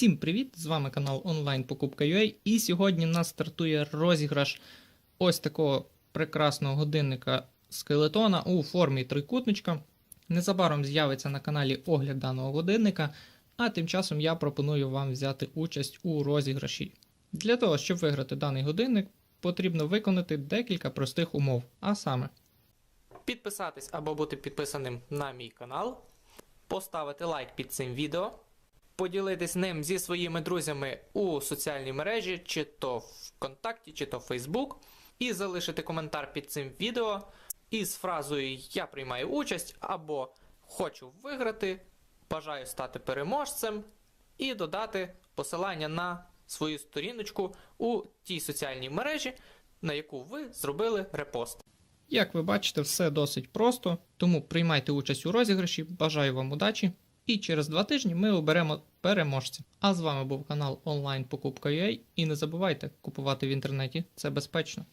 Всім привіт! З вами канал онлайн покупка UA. І сьогодні нас стартує розіграш ось такого прекрасного годинника скелетона у формі трикутничка. Незабаром з'явиться на каналі огляд даного годинника, а тим часом я пропоную вам взяти участь у розіграші. Для того, щоб виграти даний годинник, потрібно виконати декілька простих умов, а саме підписатись або бути підписаним на мій канал, поставити лайк під цим відео, поділитись ним зі своїми друзями у соціальній мережі, чи то ВКонтакті, чи то Facebook, і залишити коментар під цим відео із фразою Я приймаю участь або Хочу виграти, бажаю стати переможцем, і додати посилання на свою сторіночку у тій соціальній мережі, на яку ви зробили репост. Як ви бачите, все досить просто, тому приймайте участь у розіграші, бажаю вам удачі. І через два тижні ми оберемо переможця. А з вами був канал онлайн покупка.ua і не забувайте купувати в інтернеті, це безпечно.